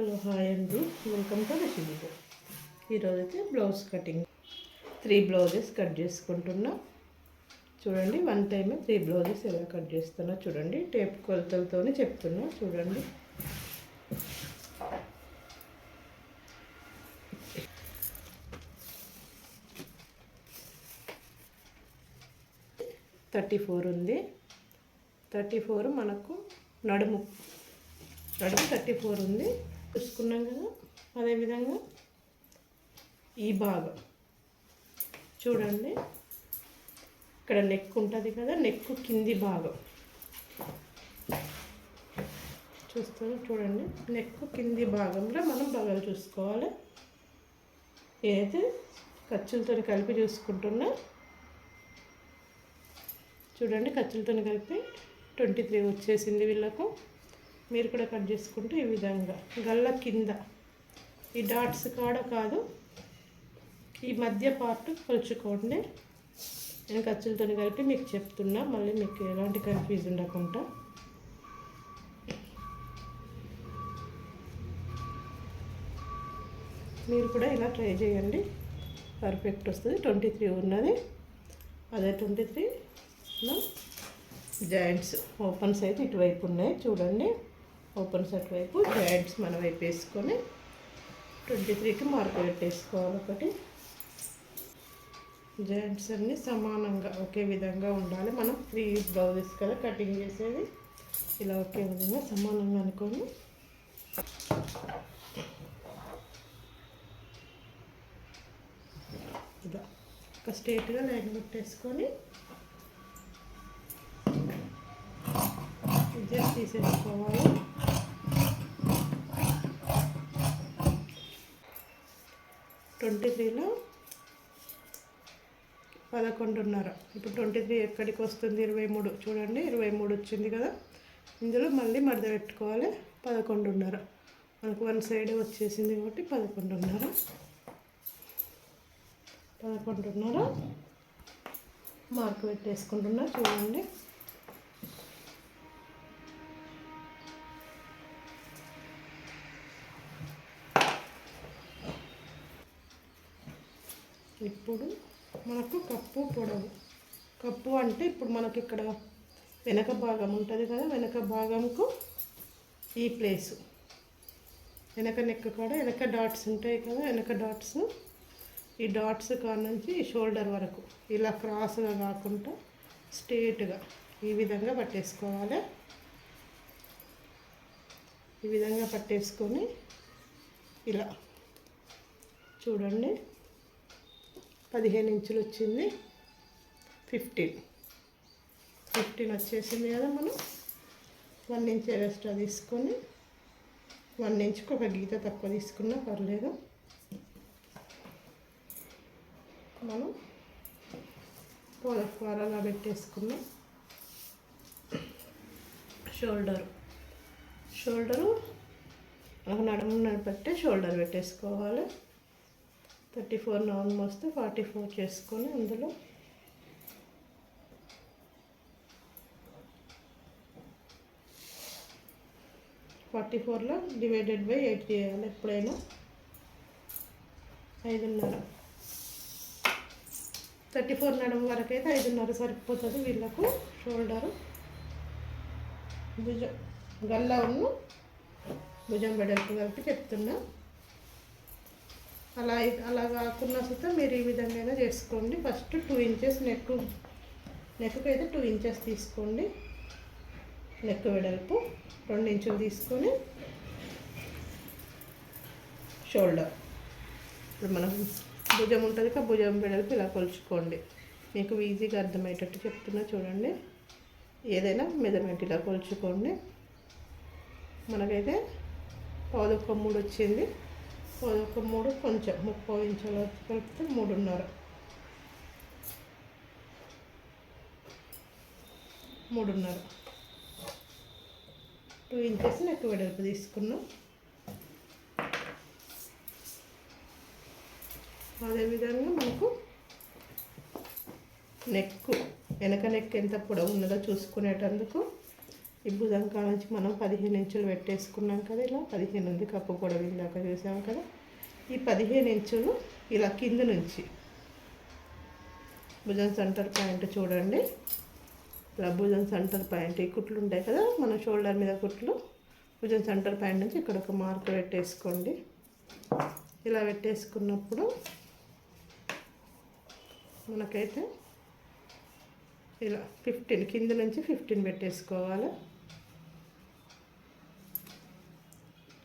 Hello hi అండి. Welcome to Rashi ఈరోజు అయితే blouse cutting. Three blouses cut చేసుకుంటున్నా. చూడండి వన్ టైమే త్రీ బ్లౌజెస్ ఎలా కట్ చేస్తున్నా చూడండి. టేప్ కొలతలతోనే చెప్తున్నా చూడండి. థర్టీ ఫోర్ ఉంది. థర్టీ ఫోర్ మనకు నడుము. నడుము థర్టీ ఫోర్ ఉంది. చూసుకున్నాం కదా? అదేవిధంగా ఈ భాగం. చూడండి. ఇక్కడ నెక్ ఉంటుంది కదా? నెక్ కింది భాగం. చూస్తాను చూడండి. నెక్ కింది భాగంలో మనం బగలు చూసుకోవాలి. ఏదైతే ఖర్చులతో కలిపి చూసుకుంటున్నా. చూడండి ఖర్చులతో కలిపి ట్వంటీ త్రీ వచ్చేసింది వీళ్ళకు. మీరు కూడా కట్ చేసుకుంటే ఈ విధంగా గల్ల కింద. ఈ డాట్స్ కాడ కాదు ఈ మధ్య పార్ట్ కొలుచుకోండి. నేను ఖర్చులతో కలిపి మీకు చెప్తున్నా మళ్ళీ మీకు ఎలాంటి కన్ఫ్యూజ్ ఉండకుండా. మీరు కూడా ఇలా ట్రై చేయండి. పర్ఫెక్ట్ వస్తుంది. ట్వంటీ త్రీ ఉన్నది. అదే ట్వంటీ త్రీలో జాయింట్స్ ఓపెన్స్ అయితే ఇటువైపు ఉన్నాయి. చూడండి. ఓపెన్ సెట్ వైపు జాయింట్స్ మన వైపు వేసుకొని ట్వంటీ త్రీకి మార్క్ పెట్టేసుకోవాలి ఒకటి. జాయింట్స్ అన్నీ సమానంగా ఒకే విధంగా ఉండాలి. మనం త్రీ బ్లౌజెస్ కదా కటింగ్ చేసేది. ఇలా ఒకే విధంగా సమానంగా అనుకొని. ఇలా ఒక స్ట్రేట్గా లైన్ పెట్టేసుకొని జస్ట్ తీసేసుకోవాలి. ట్వంటీ త్రీలో పదకొండున్నర. ఇప్పుడు ట్వంటీ త్రీ ఎక్కడికి వస్తుంది? ఇరవై మూడు. చూడండి ఇరవై మూడు వచ్చింది కదా. ఇందులో మళ్ళీ మడత పెట్టుకోవాలి. పదకొండున్నర. మనకు వన్ సైడ్ వచ్చేసింది కాబట్టి పదకొండున్నర. పదకొండున్నర. మార్క్ పెట్టేసుకుంటున్నా. చూడండి. ఇప్పుడు మనకు కప్పు పొడవు. కప్పు అంటే ఇప్పుడు మనకి ఇక్కడ వెనక భాగం ఉంటుంది కదా వెనక భాగంకు ఈ ప్లేసు. వెనక నెక్ కాడ వెనక డాట్స్ ఉంటాయి కదా వెనక డాట్స్. ఈ డాట్స్ కాడ నుంచి ఈ షోల్డర్ వరకు ఇలా క్రాస్గా కాకుండా స్ట్రేట్గా ఈ విధంగా పట్టేసుకోవాలి. ఈ విధంగా పట్టేసుకొని ఇలా చూడండి. పదిహేను ఇంచులు వచ్చింది. ఫిఫ్టీన్ ఫిఫ్టీన్ వచ్చేసింది కదా మనం. వన్ ఇంచ్ ఎక్స్ట్రా తీసుకొని వన్ ఇంచ్కి ఒక గీత తక్కువ తీసుకున్నా పర్లేదు. మనం పోలఫార్ పెట్టేసుకున్నాం. షోల్డరు. షోల్డరు మనకు నడుము బట్టే షోల్డర్ పెట్టేసుకోవాలి. థర్టీ ఫోర్ నాన్ మోస్తే ఫార్టీ ఫోర్ చేసుకొని అందులో ఫార్టీ ఫోర్లో డివైడెడ్ బై ఎయిట్ చేయాలి ఎప్పుడైనా. ఐదున్నర. థర్టీ ఫోర్ నడుము వరకు అయితే ఐదున్నర సరిపోతుంది వీళ్ళకు షోల్డరు. భుజం గల్లా ఉన్న భుజం వెడల్పు కలిపి చెప్తున్నా. అలా అలా కాకుండా సుతా మీరు ఈ విధంగా చేసుకోండి. ఫస్ట్ టూ ఇంచెస్ నెక్ నెక్కి అయితే టూ ఇంచెస్ తీసుకోండి. నెక్ వెడల్పు రెండు ఇంచులు తీసుకొని షోల్డర్. ఇప్పుడు మనం భుజం ఉంటుంది కదా భుజం వెడల్పు ఇలా కొలుచుకోండి. మీకు ఈజీగా అర్థమయ్యేటట్టు చెప్తున్నా చూడండి. ఏదైనా మెజర్మెంట్ ఇలా కొలుచుకోండి. మనకైతే పావుదొక్క మూడు వచ్చింది. ఒక మూడు కొంచెం ముప్పై ఇంచులు కలిపితే మూడున్నర. మూడున్నర. టూ ఇంచెస్ నెక్ వెడల్పు తీసుకున్నాం. అదేవిధంగా మనకు నెక్ వెనక నెక్ ఎంత పొడవు ఉన్నదో చూసుకునేటందుకు ఈ భుజం కాడ నుంచి మనం పదిహేను ఇంచులు పెట్టేసుకున్నాం కదా ఇలా పదిహేను ఉంది కప్పు కూడా ఇందాక చూసాం కదా. ఈ పదిహేను ఇంచులు ఇలా కింద నుంచి. భుజం సెంటర్ పాయింట్ చూడండి. ఇలా భుజం సెంటర్ పాయింట్ ఈ కుట్లు ఉంటాయి కదా మన షోల్డర్ మీద కుట్లు. భుజం సెంటర్ పాయింట్ నుంచి ఇక్కడ ఒక మార్క్ పెట్టేసుకోండి. ఇలా పెట్టేసుకున్నప్పుడు మనకైతే ఇలా ఫిఫ్టీన్ కింద నుంచి ఫిఫ్టీన్ పెట్టేసుకోవాలి.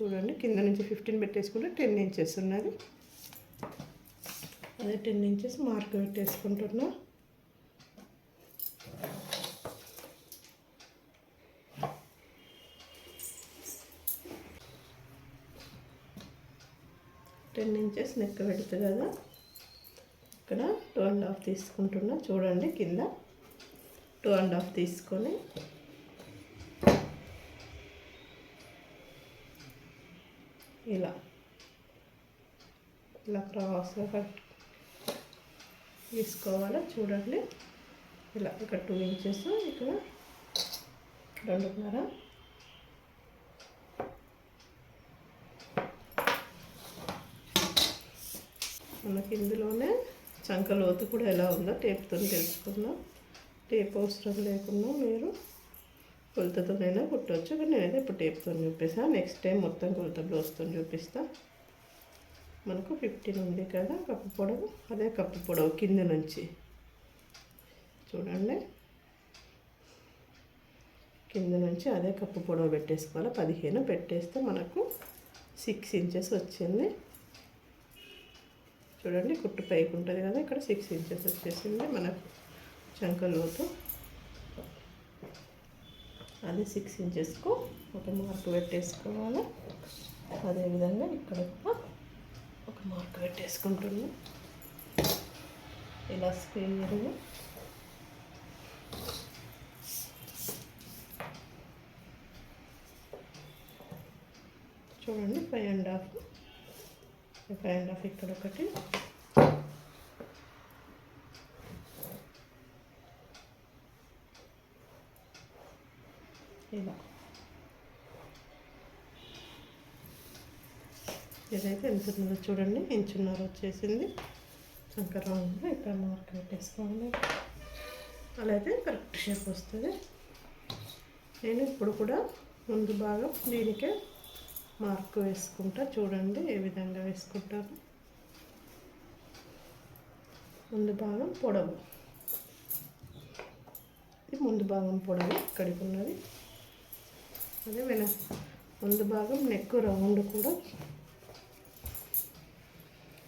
చూడండి కింద నుంచి ఫిఫ్టీన్ పెట్టేసుకుంటే టెన్ ఇంచెస్ ఉన్నది. అదే టెన్ ఇంచెస్ మార్క్ పెట్టేసుకుంటున్నా. టెన్ ఇంచెస్ నెక్క పెడుతుంది కదా. ఇక్కడ టూ అండ్ హాఫ్ తీసుకుంటున్నా. చూడండి కింద టూ అండ్ హాఫ్ తీసుకొని ఇలా ఇలా క్రాస్గా కట్ తీసుకోవాలి? చూడండి. ఇలా ఇక్కడ టూ ఇంచెస్ ఇక్కడ రెండున్నర. మనకి ఇందులోనే చంక లోతు కూడా ఎలా ఉందో టేప్తో తెలుసుకుందాం. టేప్ అవసరం లేకుండా మీరు కొలతతోనైనా కుట్టవచ్చు కానీ నేనైతే ఇప్పుడు టేప్తో చూపిస్తాను నెక్స్ట్ టైం మొత్తం కొలత బ్లౌజ్తో చూపిస్తాను మనకు ఫిఫ్టీన్ ఉంది కదా కప్పు పొడవు అదే కప్పు పొడవు కింద నుంచి. చూడండి. కింద నుంచి అదే కప్పు పొడవు పెట్టేసుకోవాలి. పదిహేను పెట్టేస్తే మనకు సిక్స్ ఇంచెస్ వచ్చింది. చూడండి కుట్టు పైకి ఉంటుంది కదా ఇక్కడ సిక్స్ ఇంచెస్ వచ్చేసింది మనకు చంకలోతు అది సిక్స్ ఇంచెస్కు ఒక మార్క్ పెట్టేసుకోవాలి. అదేవిధంగా ఇక్కడ కూడా మార్క్ పెట్టేసుకుంటున్నాం ఇలా స్క్వేర్ చూడండి five and half five and half ఇక్కడ ఒకటి. ఇలా. ఇదైతే ఎంత ఉన్నదో చూడండి ఇంచున్నర వచ్చేసింది. శంకరంగా ఇక్కడ మార్క్ పెట్టేసుకోండి. అలా అయితే కరెక్ట్ షేప్ వస్తుంది. నేను ఇప్పుడు కూడా ముందు భాగం దీనికే మార్క్ వేసుకుంటా చూడండి ఏ విధంగా వేసుకుంటాను. ముందు భాగం పొడవు. ఇది ముందు భాగం పొడవు ఇక్కడికి ఉన్నది. అదే వెనక. ముందు భాగం నెక్ రౌండ్ కూడా.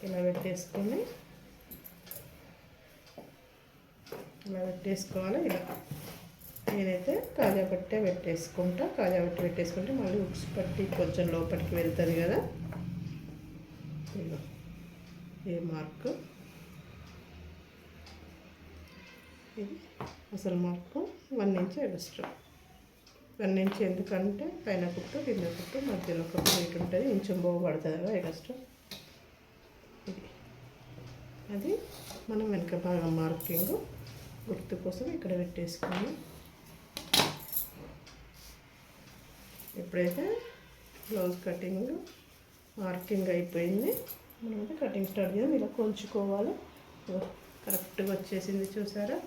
ఇలా పెట్టేసుకొని ఇలా పెట్టేసుకోవాలి. ఇలా నేనైతే కాజా పట్టే పెట్టేసుకుంటా. కాజాపట్టి పెట్టేసుకుంటే మళ్ళీ ఉక్స్ పట్టి కొంచెం లోపలికి వెళ్తుంది కదా. A mark. ఇది అసలు mark one inch extra. One inch ఎందుకంటే పైన కుట్టు కింద కుట్టు మధ్యలో ఒక ప్లేట్ ఉంటుంది. ఇంచు బాగుపడుతుంది కదా ఎక్స్ట్రా. అది మనం వెనక భాగం మార్కింగ్ గుర్తు కోసం ఇక్కడ పెట్టేసుకుని ఎప్పుడైతే బ్లౌజ్ కటింగ్ మార్కింగ్ అయిపోయింది మనమైతే కటింగ్ స్టార్ట్ చేద్దాం. ఇలా కొలుచుకోవాలి. కరెక్ట్గా వచ్చేసింది చూసారా?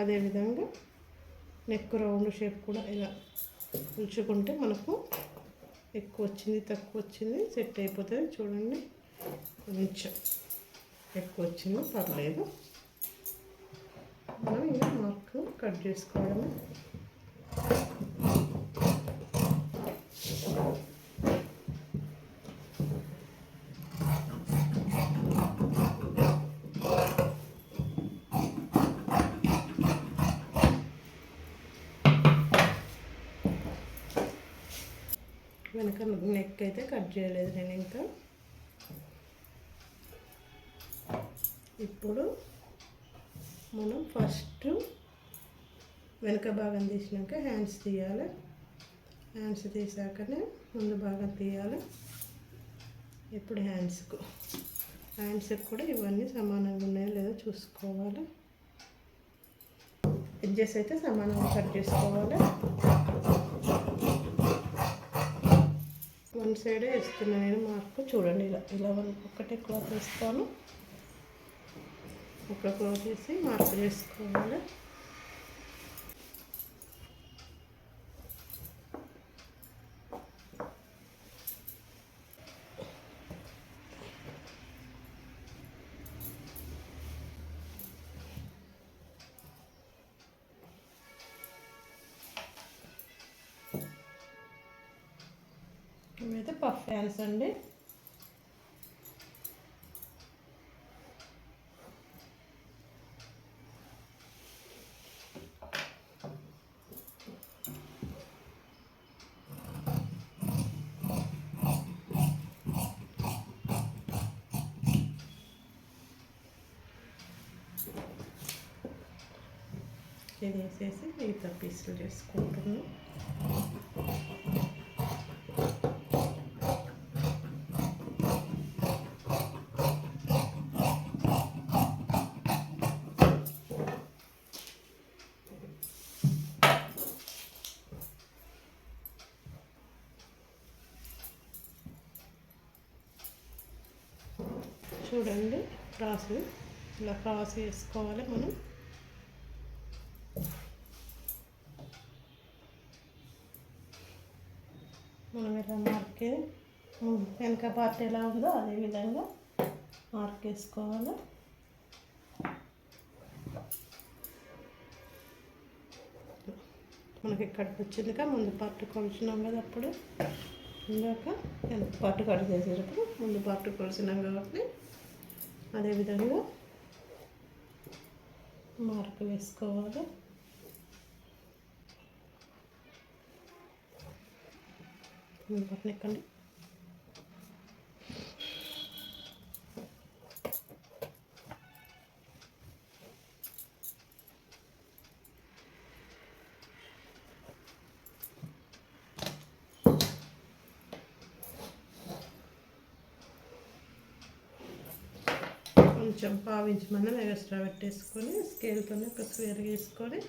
అదేవిధంగా నెక్ రౌండ్ షేప్ కూడా ఇలా ఉంచుకుంటే మనకు ఎక్కువ వచ్చింది తక్కువ వచ్చింది సెట్ అయిపోతుంది. చూడండి కొంచెం ఎక్కువ వచ్చింది పర్లేదు. మనం ఇలా మార్క్ కట్ చేసుకోవడమే. వెనక నెక్ అయితే కట్ చేయలేదు నేను ఇంకా. ఇప్పుడు మనం ఫస్ట్ వెనక భాగం తీసినాక హ్యాండ్స్ తీయాలి. హ్యాండ్స్ తీసాకనే ముందు భాగం తీయాలి. ఇప్పుడు హ్యాండ్స్కు హ్యాండ్స్కి కూడా ఇవన్నీ సమానంగా ఉన్నాయో లేదో చూసుకోవాలి. ఎడ్జెస్ అయితే సమానంగా కట్ చేసుకోవాలి. వన్ సైడే వేస్తున్నాను నేను మార్కు చూడండి ఇలా ఇలా వన్ ఒకటే క్లాత్ వేస్తాను. ఒక క్లాత్ వేసి మార్పు చేసుకోవాలి. పఫ్ ఫ్యాన్స్ అండి. ఇది వేసేసి మిగతా పీసులు చేసుకుంటున్నాం చూడండి. క్రాస్. ఇలా క్రాస్ వేసుకోవాలి మనం. మనం ఇలా మార్క్ వెనక పార్ట్ ఎలా ఉందో అదే విధంగా మార్క్ వేసుకోవాలి మనకి ఇక్కడికి వచ్చిందిగా ముందు పార్ట్ కొలిచినాం కదా అప్పుడు. ఇందాక వెనక పార్ట్ కట్ చేసేటప్పుడు ముందు పార్ట్ కొలిచినాం కాబట్టి అదేవిధంగా మార్క్ వేసుకోవాలి. బట్టలు ఎక్కండి కొంచెం పావించి మనం ఎక్స్ట్రా పెట్టేసుకొని స్కేల్తోనే ఒక స్వేర్ వేసుకొని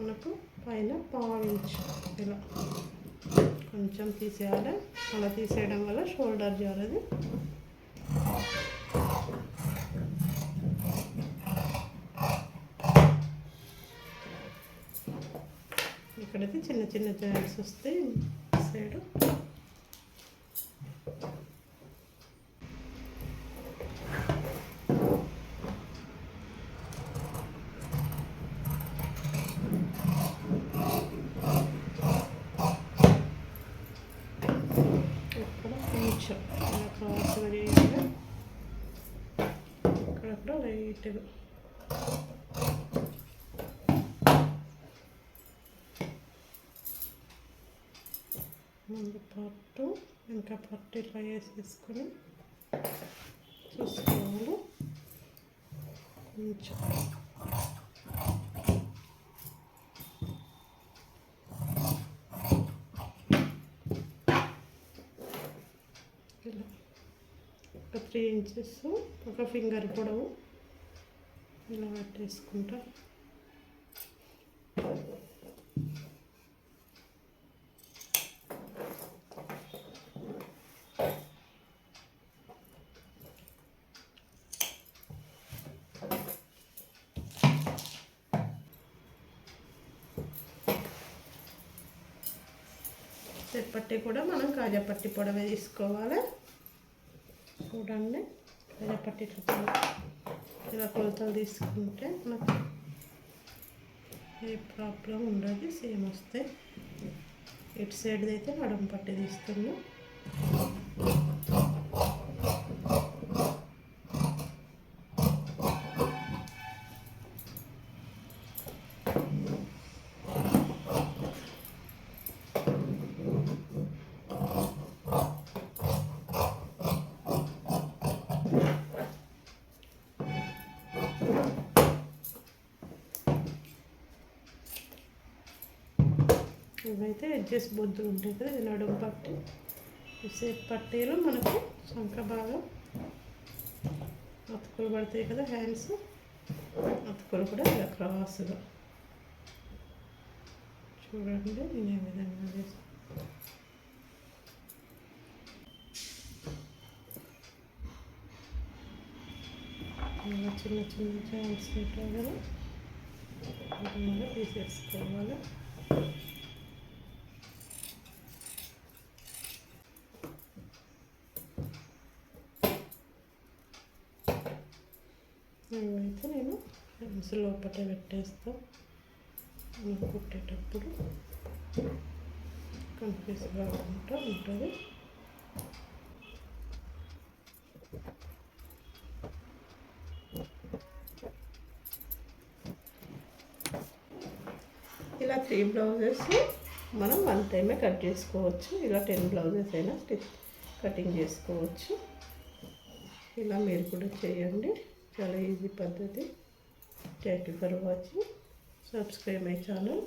మనకు పైన పావించు ఇలా. కొంచెం తీసేయాలి. అలా తీసేయడం వల్ల షోల్డర్ జారది. ఇక్కడైతే చిన్న చిన్న జాయింట్స్ వస్తాయి. సైడు ఇక్కడ కొంచెం ఇలా క్రాస్గా ముందు పట్టు ఇంకా పట్టు ఇట్లా వేసేసుకొని చూసుకోవాలి. కొంచెం. ఇలా ఒక త్రీ ఇంచెస్ ఒక ఫింగర్ పొడవు ఇలా పెట్టేసుకుంటా. పట్టి కూడా మనం కాజా పట్టి పొడవే తీసుకోవాలి. చూడండి కాజా పట్టి ఇలా కొలతలు తీసుకుంటే మనకు ఏ ప్రాబ్లం ఉండదు సేమ్ వస్తాయి. ఇటు సైడ్ అయితే నడుము పట్టి తీస్తున్నాం. ఇవైతే ఎడ్జెస్ బొద్దులు ఉంటాయి కదా ఇది నడుము పట్టి. సేపు పట్టీలు మనకు శంఖ భాగం అతుకులు పడతాయి కదా హ్యాండ్స్ అతుకులు కూడా ఇలా క్రాస్గా. చూడండి నేను ఏ విధంగా చేస్తాను ఇలా చిన్న చిన్న జాయింట్స్ ఉంటాయి కదా. తీసేసుకోవాలి ఇవైతే నేను ఫ్రెండ్స్ లోపల పెట్టేస్తూ. కుట్టేటప్పుడు కన్ఫ్యూజ్ కాకుండా ఉంటుంది. ఇలా త్రీ బ్లౌజెస్ మనం వన్ టైమే కట్ చేసుకోవచ్చు. ఇలా టెన్ బ్లౌజెస్ అయినా స్టిచ్ కటింగ్ చేసుకోవచ్చు. ఇలా మీరు కూడా చేయండి. చాలా ఈజీ పద్ధతి. Thank you for watching subscribe my channel